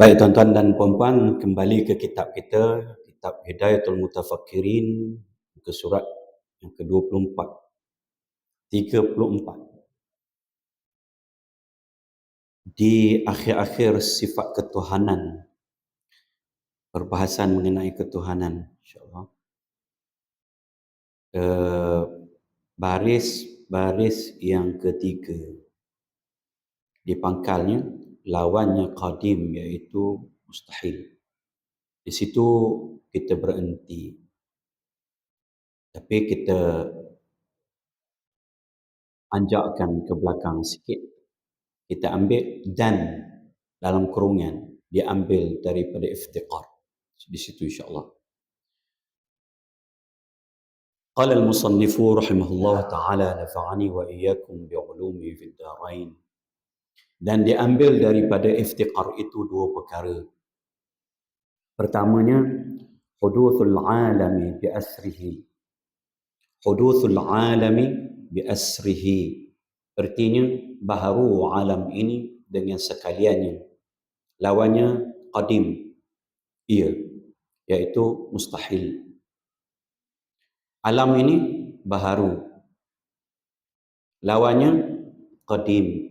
Baik tuan-tuan dan puan-puan, kembali ke kitab kita, kitab Hidayatul Mutafakkirin, ke surat yang ke-24. 34. Di akhir-akhir sifat ketuhanan, perbahasan mengenai ketuhanan, insyaAllah. Uh, baris-baris yang ketiga di pangkalnya lawannya qadim iaitu mustahil. Di situ kita berhenti. Tapi kita anjakkan ke belakang sikit. Kita ambil dan dalam kurungan diambil daripada iftiqar. Di situ insya-Allah. قال المصنف رحمه الله تعالى نفعني وإياكم بعلومه في الدارين dan diambil daripada iftiqar itu dua perkara. Pertamanya, huduthul alami bi asrihi. Huduthul alami bi asrihi. Artinya, baharu alam ini dengan sekaliannya. Lawannya, qadim. Ia, iaitu mustahil. Alam ini baharu. Lawannya, qadim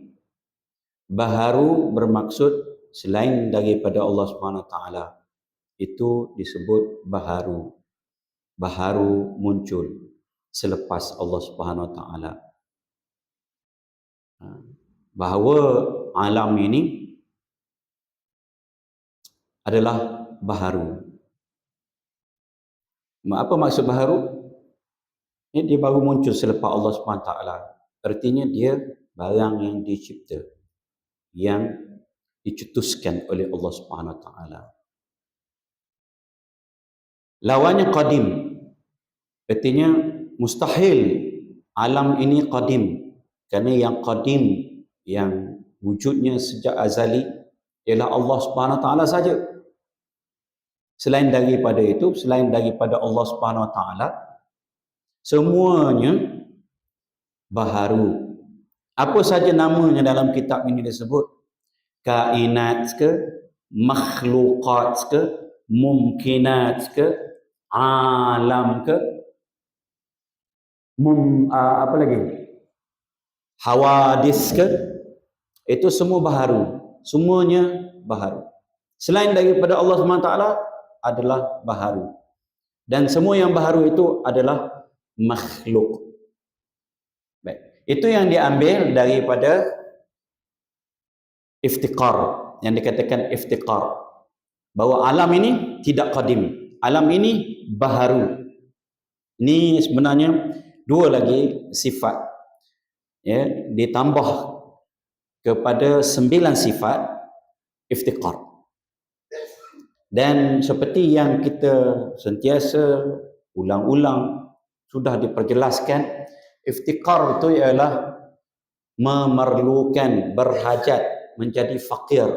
baharu bermaksud selain daripada Allah Subhanahu taala itu disebut baharu. Baharu muncul selepas Allah Subhanahu taala. Ha. bahawa alam ini adalah baharu. Apa maksud baharu? Ini dia baru muncul selepas Allah Subhanahu taala. Artinya dia barang yang dicipta yang dicetuskan oleh Allah Subhanahu Wa Taala. Lawannya qadim. Artinya mustahil alam ini qadim. Kerana yang qadim yang wujudnya sejak azali ialah Allah Subhanahu Wa Taala saja. Selain daripada itu, selain daripada Allah Subhanahu Wa Taala, semuanya baharu apa saja namanya dalam kitab ini disebut? Kainat ke, makhlukat ke, mumkinat ke, alam ke, mum, uh, apa lagi? Hawadis ke? Itu semua baharu. Semuanya baharu. Selain daripada Allah SWT adalah baharu. Dan semua yang baharu itu adalah makhluk. Itu yang diambil daripada iftiqar yang dikatakan iftiqar. Bahawa alam ini tidak qadim. Alam ini baharu. Ini sebenarnya dua lagi sifat. Ya ditambah kepada sembilan sifat iftiqar. Dan seperti yang kita sentiasa ulang-ulang sudah diperjelaskan Iftikar itu ialah memerlukan berhajat menjadi fakir.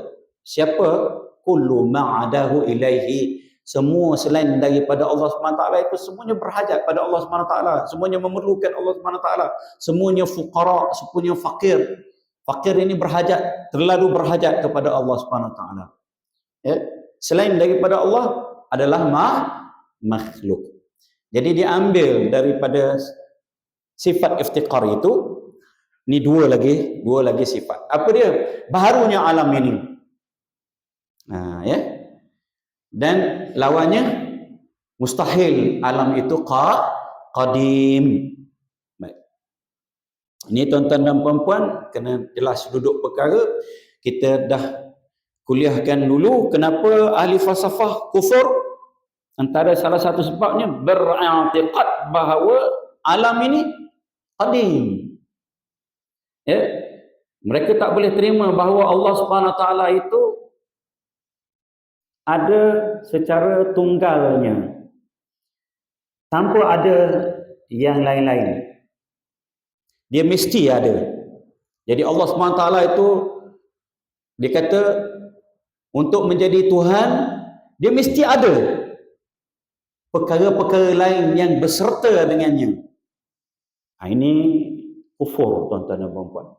Siapa? Kullu ma'adahu ilaihi. Semua selain daripada Allah SWT itu semuanya berhajat pada Allah SWT. Semuanya memerlukan Allah SWT. Semuanya fukara, semuanya fakir. Fakir ini berhajat, terlalu berhajat kepada Allah SWT. Ya? Selain daripada Allah adalah ma makhluk. Jadi diambil daripada sifat iftiqar itu ni dua lagi dua lagi sifat. Apa dia? Baharunya alam ini. Ha, ya? Dan lawannya mustahil alam itu qa qadim. Baik. Ini tuan-tuan dan puan-puan kena jelas duduk perkara. Kita dah kuliahkan dulu kenapa ahli falsafah kufur antara salah satu sebabnya beriktikad bahawa alam ini qadim. Ya. Mereka tak boleh terima bahawa Allah Subhanahu taala itu ada secara tunggalnya. Tanpa ada yang lain-lain. Dia mesti ada. Jadi Allah taala itu dia kata untuk menjadi Tuhan dia mesti ada perkara-perkara lain yang berserta dengannya. Ha, ini kufur tuan-tuan dan puan-puan.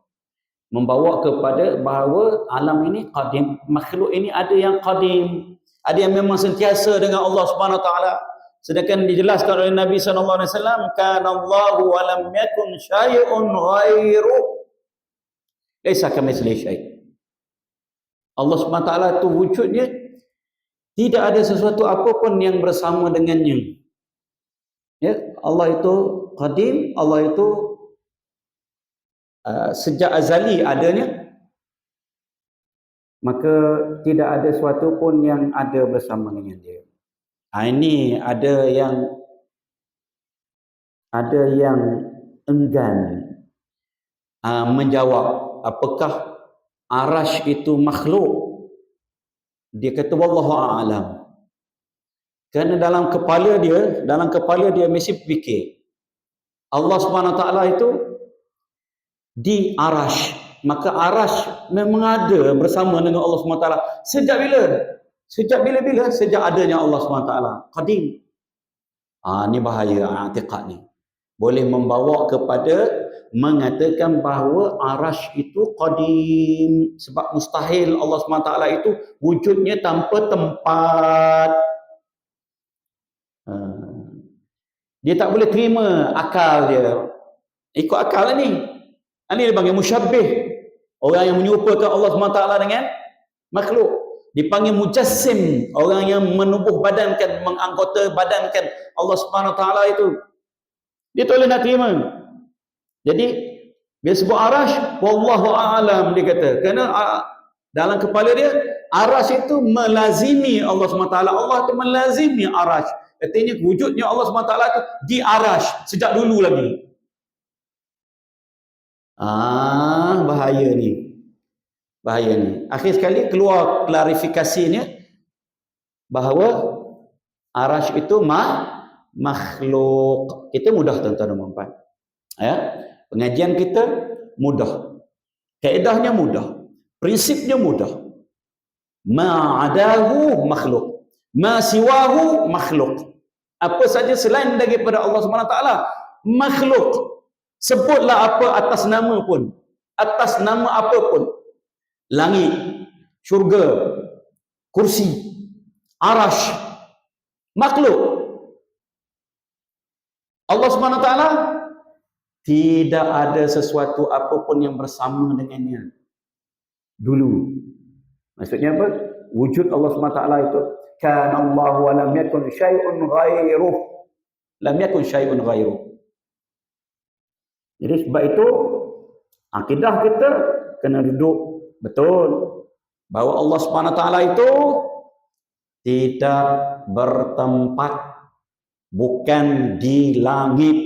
membawa kepada bahawa alam ini qadim makhluk ini ada yang qadim. Ada yang memang sentiasa dengan Allah Subhanahu taala. Sedangkan dijelaskan oleh Nabi sallallahu alaihi wasallam kana Allahu wa lam yakun syai'un ghairu laisa kamitsli syai' Allah Subhanahu taala itu wujudnya tidak ada sesuatu apapun yang bersama dengannya. Ya Allah itu qadim Allah itu Uh, sejak azali adanya maka tidak ada sesuatu pun yang ada bersama dengan dia. Ha, ini ada yang ada yang enggan uh, menjawab apakah arash itu makhluk. Dia kata wallahu a'lam. Kerana dalam kepala dia, dalam kepala dia mesti fikir Allah taala itu di arash. Maka arash memang ada bersama dengan Allah SWT sejak bila? sejak bila-bila? sejak adanya Allah SWT qadim. Ah ni bahaya atiqat ni. Boleh membawa kepada mengatakan bahawa arash itu qadim. Sebab mustahil Allah SWT itu wujudnya tanpa tempat. Ah. Dia tak boleh terima akal dia ikut akal ni ini dipanggil musyabbih. Orang yang menyerupakan Allah SWT dengan makhluk. Dipanggil mujassim. Orang yang menubuh badankan, menganggota badankan Allah SWT itu. Dia tak boleh nak terima. Jadi, dia sebut arash, Wallahu a'alam dia kata. Kerana dalam kepala dia, arash itu melazimi Allah SWT. Allah itu melazimi arash. Artinya wujudnya Allah SWT itu di arash sejak dulu lagi. Ah, bahaya ni. Bahaya ni. Akhir sekali keluar klarifikasinya bahawa arash itu ma makhluk. Kita mudah tuan-tuan dan puan Ya. Pengajian kita mudah. Kaedahnya mudah. Prinsipnya mudah. Ma'adahu makhluk. Ma siwahu makhluk. Apa saja selain daripada Allah SWT makhluk Sebutlah apa atas nama pun. Atas nama apa pun. Langit, syurga, kursi, arash, makhluk. Allah SWT tidak ada sesuatu apapun yang bersama dengannya. Dulu. Maksudnya apa? Wujud Allah SWT itu. Kan Allah wa lam yakun syai'un ghairuh. Lam yakun syai'un ghairuh. Jadi sebab itu akidah kita kena duduk betul bahawa Allah Subhanahu taala itu tidak bertempat bukan di langit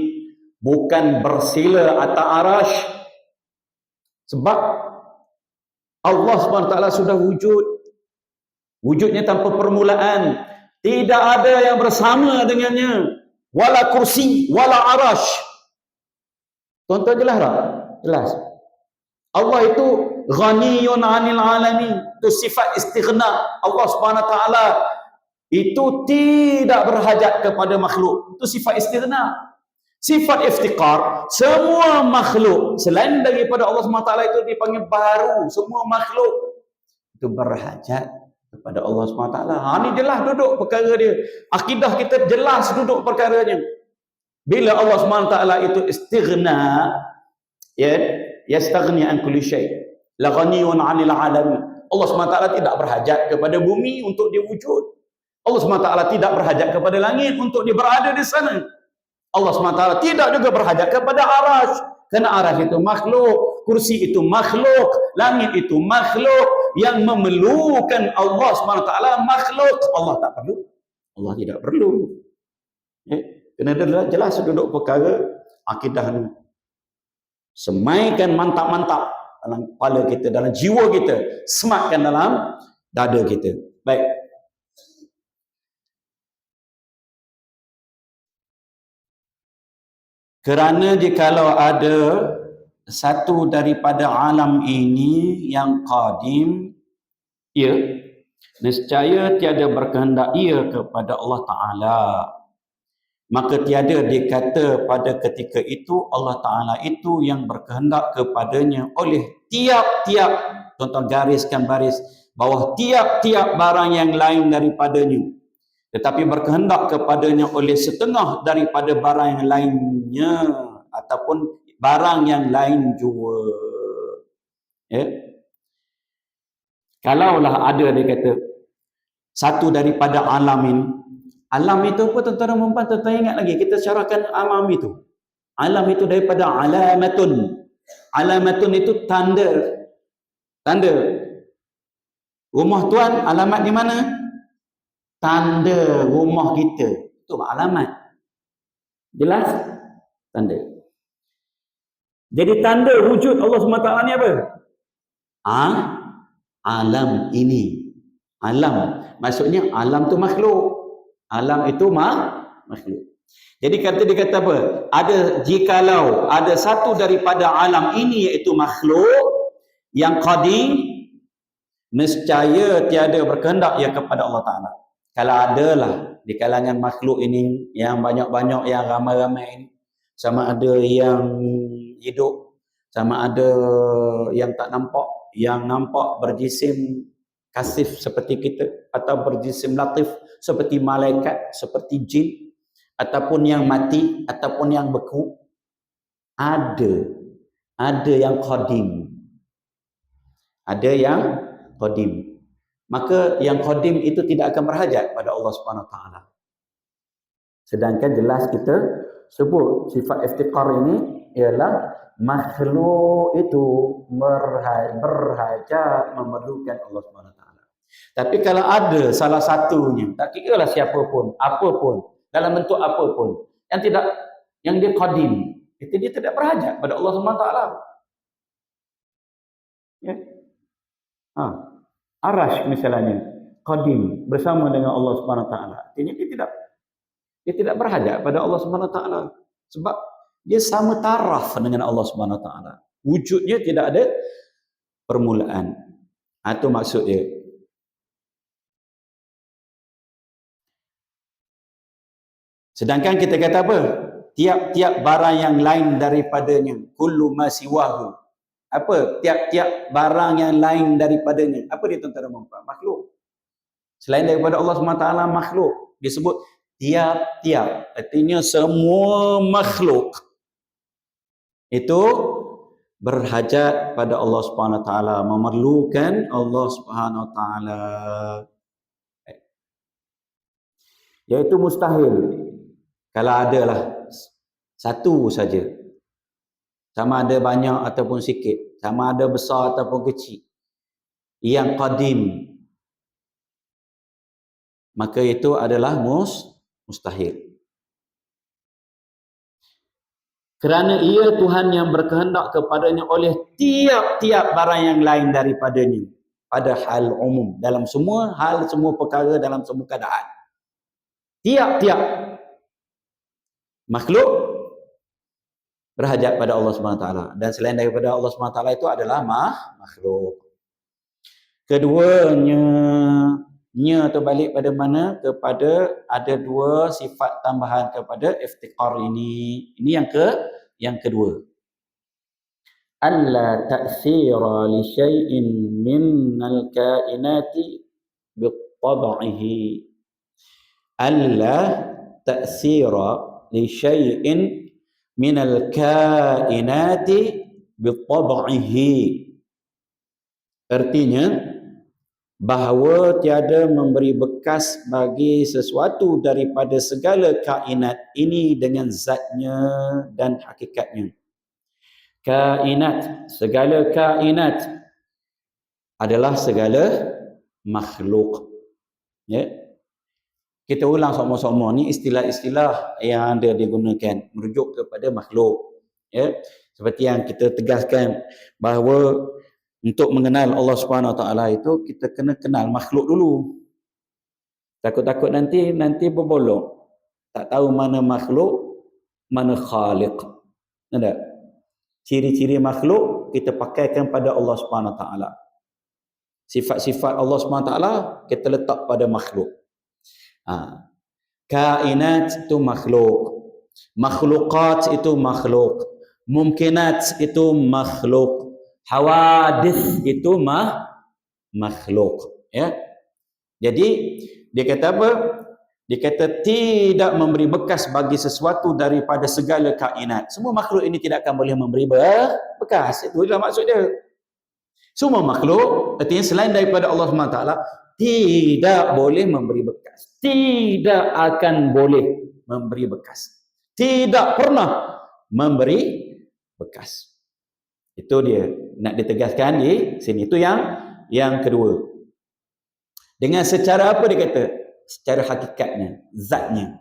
bukan bersila atas arash sebab Allah Subhanahu taala sudah wujud wujudnya tanpa permulaan tidak ada yang bersama dengannya wala kursi wala arash Tuan-tuan jelas tak? Jelas. Allah itu ghaniyun 'anil alamin. Itu sifat istighna. Allah Subhanahu taala itu tidak berhajat kepada makhluk. Itu sifat istighna. Sifat iftiqar, semua makhluk selain daripada Allah SWT itu dipanggil baru. Semua makhluk itu berhajat kepada Allah SWT. Ha, ini jelas duduk perkara dia. Akidah kita jelas duduk perkaranya. Bila Allah SWT itu istighna, ya, yastaghni an kulli syai. La ghaniyun 'anil 'alamin. Allah SWT tidak berhajat kepada bumi untuk dia wujud. Allah SWT tidak berhajat kepada langit untuk dia berada di sana. Allah SWT tidak juga berhajat kepada arash. Kerana arash itu makhluk, kursi itu makhluk, langit itu makhluk yang memerlukan Allah SWT makhluk. Allah tak perlu. Allah tidak perlu. Eh? Kena ada jelas duduk perkara akidah ni. Semaikan mantap-mantap dalam kepala kita, dalam jiwa kita. Sematkan dalam dada kita. Baik. Kerana jikalau ada satu daripada alam ini yang qadim, ia, nescaya tiada berkehendak ia kepada Allah Ta'ala. Maka tiada dikata pada ketika itu Allah Ta'ala itu yang berkehendak kepadanya oleh tiap-tiap tuan-tuan gariskan baris bawah tiap-tiap barang yang lain daripadanya. Tetapi berkehendak kepadanya oleh setengah daripada barang yang lainnya ataupun barang yang lain juga ya kalaulah ada dia kata satu daripada alam ini Alam itu apa tuan-tuan dan puan tuan ingat lagi kita syarahkan alam itu. Alam itu daripada alamatun. Alamatun itu tanda. Tanda. Rumah tuan alamat di mana? Tanda rumah kita. Itu alamat. Jelas? Tanda. Jadi tanda wujud Allah SWT ni apa? Ah, alam ini. Alam. Maksudnya alam tu makhluk. Alam itu mah makhluk. Jadi kata dia kata apa? Ada jikalau ada satu daripada alam ini iaitu makhluk yang qadim nescaya tiada berkehendak ia kepada Allah Taala. Kalau adalah di kalangan makhluk ini yang banyak-banyak yang ramai-ramai ini sama ada yang hidup. Sama ada yang tak nampak yang nampak berjisim kasif seperti kita atau berjisim latif seperti malaikat, seperti jin ataupun yang mati ataupun yang beku. Ada ada yang qadim. Ada yang qadim. Maka yang qadim itu tidak akan berhajat pada Allah Subhanahu taala. Sedangkan jelas kita sebut sifat iftiqar ini ialah makhluk itu berhajat memerlukan Allah Subhanahu tapi kalau ada salah satunya, tak kira lah siapa pun, apa pun, dalam bentuk apa pun, yang tidak, yang dia qadim, itu dia tidak berhajat pada Allah SWT. Ya. Ha. Arash misalnya, qadim bersama dengan Allah SWT. Ini dia tidak dia tidak berhajat pada Allah SWT. Sebab dia sama taraf dengan Allah SWT. Wujudnya tidak ada permulaan. Itu maksudnya. Sedangkan kita kata apa? Tiap-tiap barang yang lain daripadanya. Kullu masiwahu. Apa? Tiap-tiap barang yang lain daripadanya. Apa dia tuan-tuan dan Makhluk. Selain daripada Allah SWT makhluk. Disebut tiap-tiap. Artinya semua makhluk. Itu berhajat pada Allah SWT. Memerlukan Allah SWT. Iaitu mustahil kalau ada lah satu saja. Sama ada banyak ataupun sikit. Sama ada besar ataupun kecil. Yang qadim. Maka itu adalah mus, mustahil. Kerana ia Tuhan yang berkehendak kepadanya oleh tiap-tiap barang yang lain daripadanya. Pada hal umum. Dalam semua hal, semua perkara, dalam semua keadaan. Tiap-tiap makhluk berhajat pada Allah Subhanahu taala dan selain daripada Allah Subhanahu taala itu adalah makhluk. Keduanya nya balik pada mana kepada ada dua sifat tambahan kepada iftiqar ini. Ini yang ke yang kedua. Alla ta'thira li syai'in min al-kainati bi tab'ihi. Alla ta'thira li syai'in min al-kainati bi artinya bahawa tiada memberi bekas bagi sesuatu daripada segala kainat ini dengan zatnya dan hakikatnya. Kainat segala kainat adalah segala makhluk. Ya. Kita ulang sama-sama ni istilah-istilah yang ada digunakan merujuk kepada makhluk. Ya. Seperti yang kita tegaskan bahawa untuk mengenal Allah Subhanahu taala itu kita kena kenal makhluk dulu takut-takut nanti nanti berbolong tak tahu mana makhluk mana khaliq ada ciri-ciri makhluk kita pakaikan pada Allah Subhanahu taala sifat-sifat Allah Subhanahu taala kita letak pada makhluk Ha. Kainat itu makhluk. Makhlukat itu makhluk. Mungkinat itu makhluk. Hawadis itu mah makhluk. Ya. Jadi dia kata apa? Dia kata tidak memberi bekas bagi sesuatu daripada segala kainat. Semua makhluk ini tidak akan boleh memberi bekas. Itu adalah maksud dia. Semua makhluk, artinya selain daripada Allah SWT, tidak boleh memberi bekas. Tidak akan boleh memberi bekas. Tidak pernah memberi bekas. Itu dia nak ditegaskan di sini. Itu yang yang kedua. Dengan secara apa dia kata? secara hakikatnya, zatnya.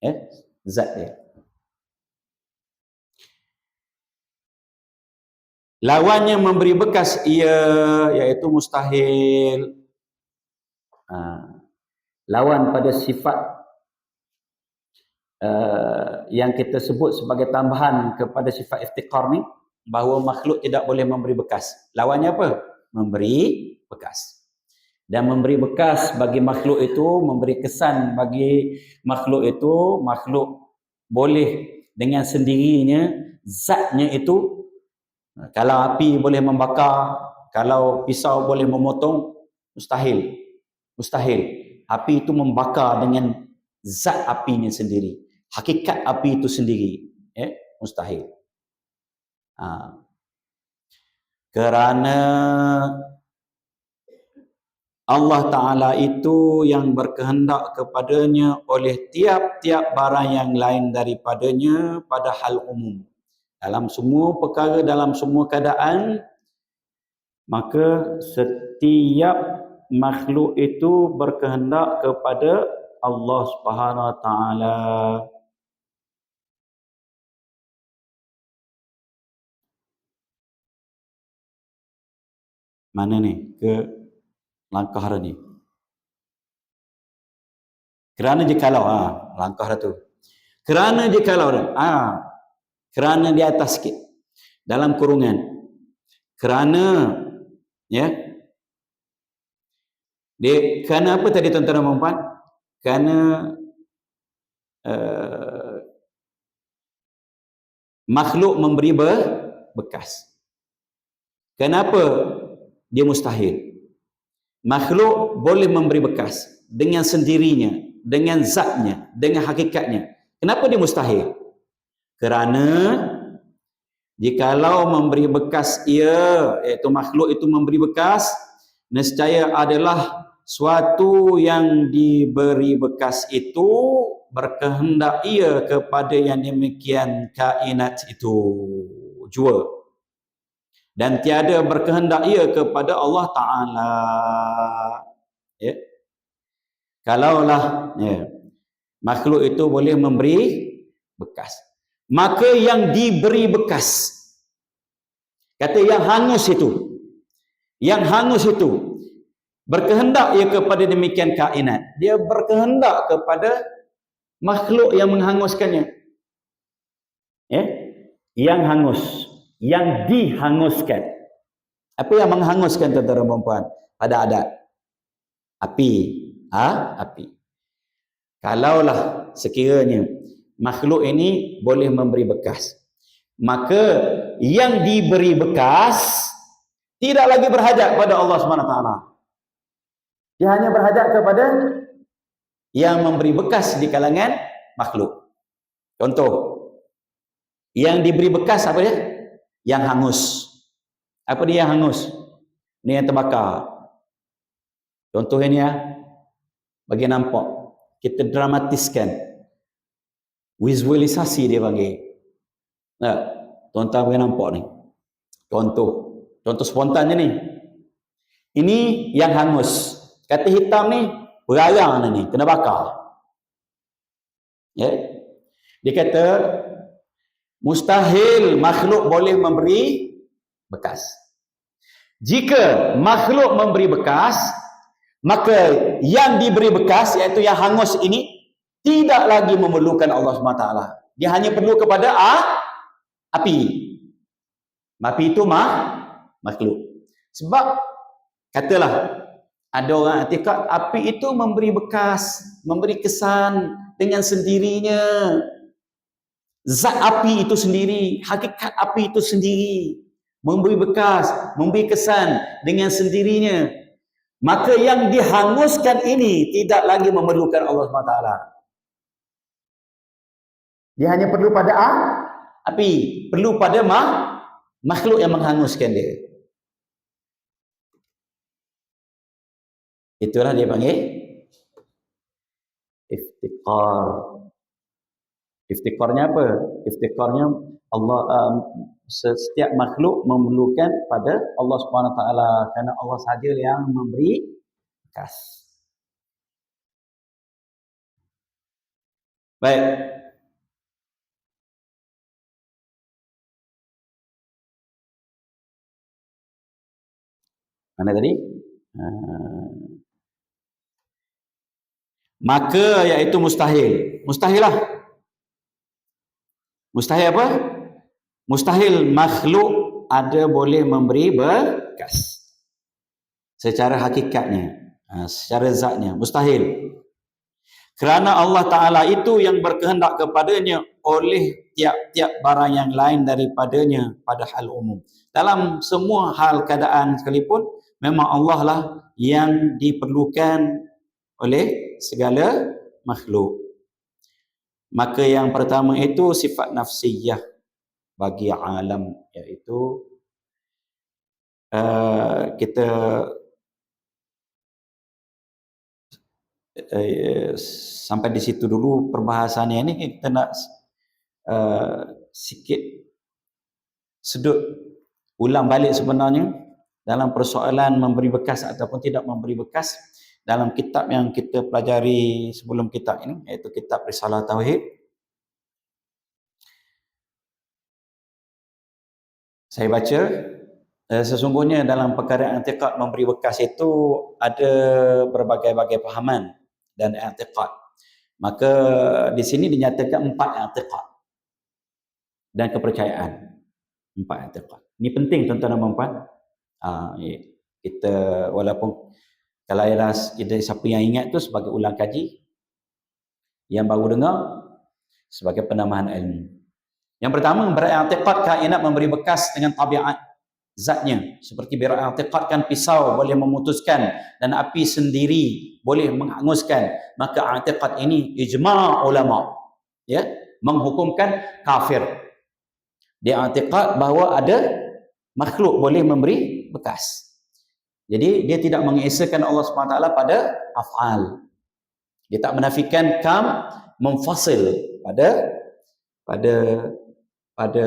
Eh, zat dia. Lawannya memberi bekas ia iaitu mustahil. Ha. Lawan pada sifat uh, yang kita sebut sebagai tambahan kepada sifat iftiqar ni bahawa makhluk tidak boleh memberi bekas. Lawannya apa? Memberi bekas dan memberi bekas bagi makhluk itu, memberi kesan bagi makhluk itu, makhluk boleh dengan sendirinya, zatnya itu, kalau api boleh membakar, kalau pisau boleh memotong, mustahil. Mustahil. Api itu membakar dengan zat apinya sendiri. Hakikat api itu sendiri. Eh? Mustahil. Ha. Kerana Allah Ta'ala itu yang berkehendak kepadanya oleh tiap-tiap barang yang lain daripadanya pada hal umum. Dalam semua perkara, dalam semua keadaan, maka setiap makhluk itu berkehendak kepada Allah Subhanahu Wa Ta'ala. Mana ni? Ke langkah dah ni. Kerana jikalau ha, langkah tu. Kerana jikalau dah. Ha, kerana di atas sikit. Dalam kurungan. Kerana ya. Dia, kerana apa tadi tuan-tuan dan puan Kerana uh, makhluk memberi bekas. Kenapa dia mustahil? makhluk boleh memberi bekas dengan sendirinya, dengan zatnya, dengan hakikatnya. Kenapa dia mustahil? Kerana jikalau memberi bekas ia, iaitu makhluk itu memberi bekas, nescaya adalah suatu yang diberi bekas itu berkehendak ia kepada yang demikian kainat itu. Jua dan tiada berkehendak ia kepada Allah Taala. Ya. Kalaulah ya, makhluk itu boleh memberi bekas, maka yang diberi bekas kata yang hangus itu yang hangus itu berkehendak ia kepada demikian kainat dia berkehendak kepada makhluk yang menghanguskannya ya yang hangus yang dihanguskan. Apa yang menghanguskan tuan-tuan dan puan pada adat? Api. Ha? Api. Kalaulah sekiranya makhluk ini boleh memberi bekas. Maka yang diberi bekas tidak lagi berhajat kepada Allah SWT. Dia hanya berhajat kepada yang memberi bekas di kalangan makhluk. Contoh. Yang diberi bekas apa dia? Yang hangus. Apa dia yang hangus? Ni yang terbakar. Contoh ini ya. Bagi nampak. Kita dramatiskan. Visualisasi dia panggil. Nah, tuan-tuan bagi nampak ni. Contoh. Contoh spontan ni. Ini yang hangus. Kata hitam ni, berayang ni, kena bakar. Ya. Yeah. Dia kata, Mustahil makhluk boleh memberi bekas. Jika makhluk memberi bekas, maka yang diberi bekas iaitu yang hangus ini tidak lagi memerlukan Allah SWT. Dia hanya perlu kepada ah, api. Api itu mah makhluk. Sebab katalah Ada orang i'tikad api itu memberi bekas, memberi kesan dengan sendirinya. Zat api itu sendiri, hakikat api itu sendiri memberi bekas, memberi kesan dengan sendirinya. Maka yang dihanguskan ini tidak lagi memerlukan Allah SWT. Dia hanya perlu pada api, perlu pada mah, makhluk yang menghanguskan dia. Itulah dia panggil iftikar. Iftikarnya apa? Iftikarnya Allah um, setiap makhluk memerlukan pada Allah Subhanahu taala kerana Allah saja yang memberi kas. Baik. Mana tadi? Uh, maka iaitu mustahil. Mustahil lah. Mustahil apa? Mustahil makhluk ada boleh memberi bekas. Secara hakikatnya. Ha, secara zatnya. Mustahil. Kerana Allah Ta'ala itu yang berkehendak kepadanya oleh tiap-tiap barang yang lain daripadanya pada hal umum. Dalam semua hal keadaan sekalipun, memang Allah lah yang diperlukan oleh segala makhluk. Maka yang pertama itu sifat nafsiyah bagi alam iaitu uh, kita uh, sampai di situ dulu perbahasannya ini kita nak uh, sikit sedut ulang balik sebenarnya dalam persoalan memberi bekas ataupun tidak memberi bekas dalam kitab yang kita pelajari sebelum kitab ini iaitu kitab Risalah Tauhid. Saya baca uh, sesungguhnya dalam perkara i'tiqad memberi bekas itu ada berbagai-bagai pahaman dan i'tiqad. Maka di sini dinyatakan empat i'tiqad dan kepercayaan. Empat i'tiqad. Ini penting tuan-tuan dan puan uh, kita walaupun kalau ada siapa yang ingat tu sebagai ulang kaji yang baru dengar sebagai penambahan ilmu. Yang pertama beriktikad kainat memberi bekas dengan tabiat zatnya. Seperti beriktikadkan pisau boleh memutuskan dan api sendiri boleh menghanguskan maka i'tiqad ini ijma' ulama ya menghukumkan kafir. Dia i'tiqad bahawa ada makhluk boleh memberi bekas jadi dia tidak mengesakan Allah SWT pada af'al dia tak menafikan kam memfasil pada pada pada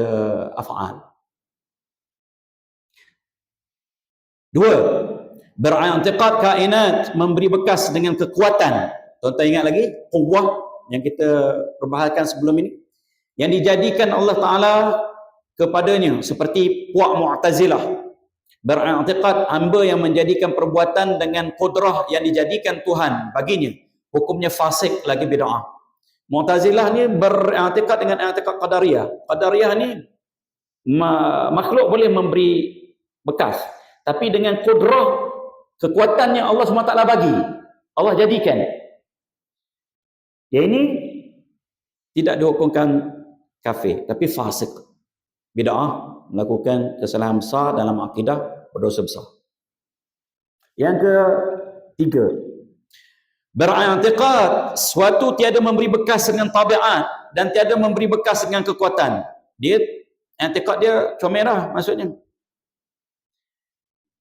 af'al. Dua, berantiqad kainat memberi bekas dengan kekuatan. Tuan-tuan ingat lagi kuwah yang kita perbahalkan sebelum ini yang dijadikan Allah Taala kepadanya seperti puak Mu'tazilah berantiqad hamba yang menjadikan perbuatan dengan kudrah yang dijadikan Tuhan baginya hukumnya fasik lagi bid'ah Mu'tazilah ni beriktikad dengan i'tikad Qadariyah. Qadariyah ni makhluk boleh memberi bekas. Tapi dengan kudrah kekuatan yang Allah SWT bagi. Allah jadikan. Yang ini tidak dihukumkan kafir. Tapi fasik. Bida'ah melakukan kesalahan besar dalam akidah berdosa besar. Yang ketiga, Berantiqad suatu tiada memberi bekas dengan tabiat dan tiada memberi bekas dengan kekuatan. Dia antiqad dia comel maksudnya.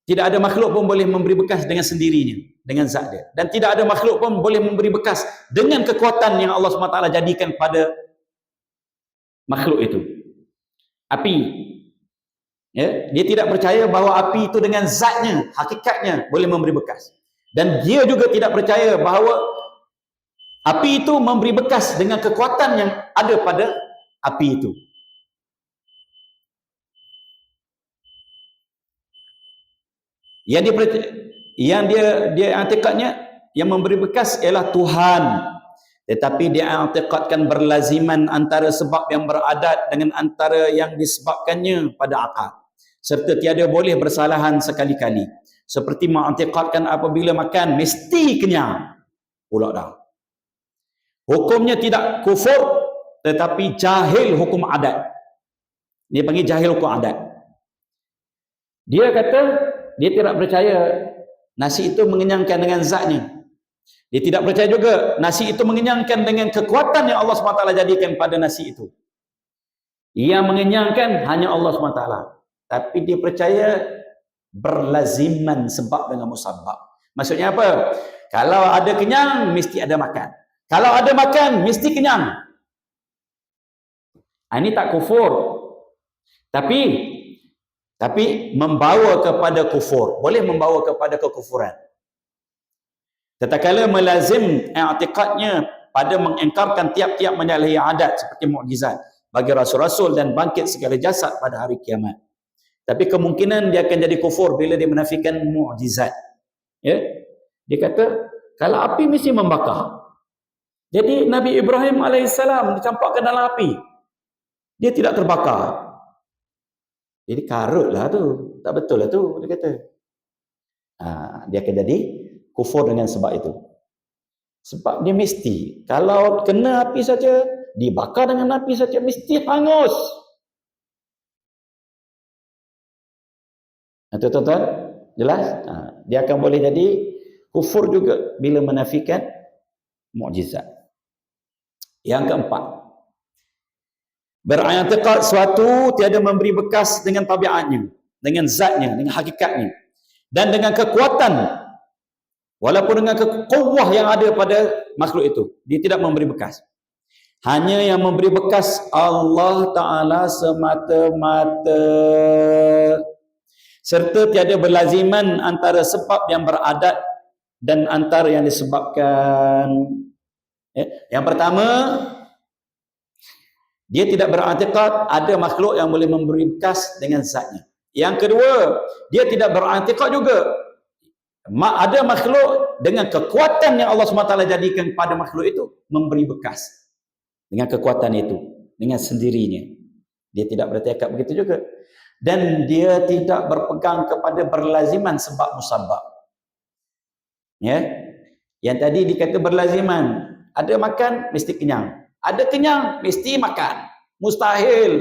Tidak ada makhluk pun boleh memberi bekas dengan sendirinya, dengan zat dia. Dan tidak ada makhluk pun boleh memberi bekas dengan kekuatan yang Allah SWT jadikan pada makhluk itu. Api. Ya, dia tidak percaya bahawa api itu dengan zatnya, hakikatnya boleh memberi bekas. Dan dia juga tidak percaya bahawa api itu memberi bekas dengan kekuatan yang ada pada api itu. Yang dia yang dia dia i'tikadnya yang memberi bekas ialah Tuhan. Tetapi dia i'tikadkan berlaziman antara sebab yang beradat dengan antara yang disebabkannya pada akal serta tiada boleh bersalahan sekali-kali. Seperti mengiktikadkan apabila makan mesti kenyang. Pula dah. Hukumnya tidak kufur tetapi jahil hukum adat. Dia panggil jahil hukum adat. Dia kata dia tidak percaya nasi itu mengenyangkan dengan zatnya. Dia tidak percaya juga nasi itu mengenyangkan dengan kekuatan yang Allah SWT jadikan pada nasi itu. Yang mengenyangkan hanya Allah SWT tapi dia percaya berlaziman sebab dengan musabab maksudnya apa kalau ada kenyang mesti ada makan kalau ada makan mesti kenyang Ha, ini tak kufur. Tapi tapi membawa kepada kufur. Boleh membawa kepada kekufuran. Tetakala melazim i'tiqadnya pada mengengkarkan tiap-tiap menyalahi adat seperti mukjizat bagi rasul-rasul dan bangkit segala jasad pada hari kiamat. Tapi kemungkinan dia akan jadi kufur bila dia menafikan mukjizat. Ya? Dia kata kalau api mesti membakar. Jadi Nabi Ibrahim alaihissalam dicampakkan dalam api dia tidak terbakar. Jadi karutlah tu. Tak betul lah tu dia kata. Ha, dia akan jadi kufur dengan sebab itu. Sebab dia mesti kalau kena api saja, dibakar dengan api saja mesti hangus. Tuan-tuan, jelas? Ha, dia akan boleh jadi kufur juga bila menafikan mukjizat. Yang keempat, Beriktikad suatu tiada memberi bekas dengan tabiatnya, dengan zatnya, dengan hakikatnya. Dan dengan kekuatan walaupun dengan kekuah yang ada pada makhluk itu, dia tidak memberi bekas. Hanya yang memberi bekas Allah Taala semata-mata. Serta tiada berlaziman antara sebab yang beradat dan antara yang disebabkan. Eh, yang pertama, dia tidak berantikad ada makhluk yang boleh memberi bekas dengan zatnya. Yang kedua, dia tidak berantikad juga ada makhluk dengan kekuatan yang Allah SWT jadikan pada makhluk itu memberi bekas dengan kekuatan itu dengan sendirinya dia tidak bertekad begitu juga dan dia tidak berpegang kepada berlaziman sebab musabab ya yang tadi dikata berlaziman ada makan mesti kenyang ada kenyang, mesti makan. Mustahil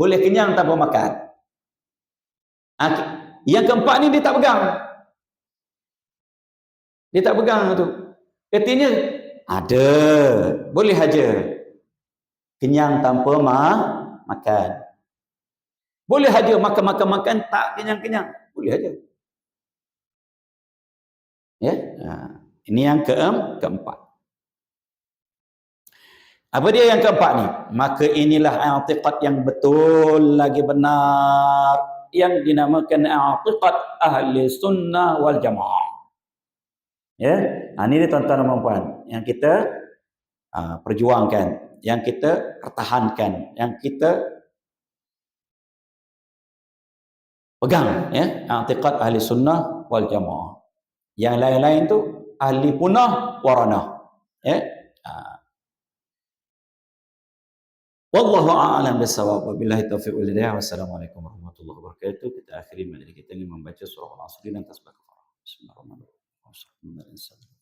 boleh kenyang tanpa makan. Ha, yang keempat ni dia tak pegang. Dia tak pegang tu. Artinya ada, boleh aja. Kenyang tanpa ma makan. Boleh aja makan-makan-makan tak kenyang-kenyang. Boleh aja. Ya. Ha. Ini yang keem, keempat. Apa dia yang keempat ni? Maka inilah i'tiqad yang betul lagi benar yang dinamakan i'tiqad ahli sunnah wal jamaah. Ya, ha, ini dia tuan-tuan dan puan yang kita uh, perjuangkan, yang kita pertahankan, yang kita pegang ya, i'tiqad ahli sunnah wal jamaah. Yang lain-lain tu ahli punah warana. Ya. Uh, Wallahu a'lam bisawab. Wabillahi taufiq wal hidayah. Wassalamualaikum warahmatullahi wabarakatuh. Kita akhiri majlis kita ingin membaca surah Al-Asr dan tasbih. Bismillahirrahmanirrahim.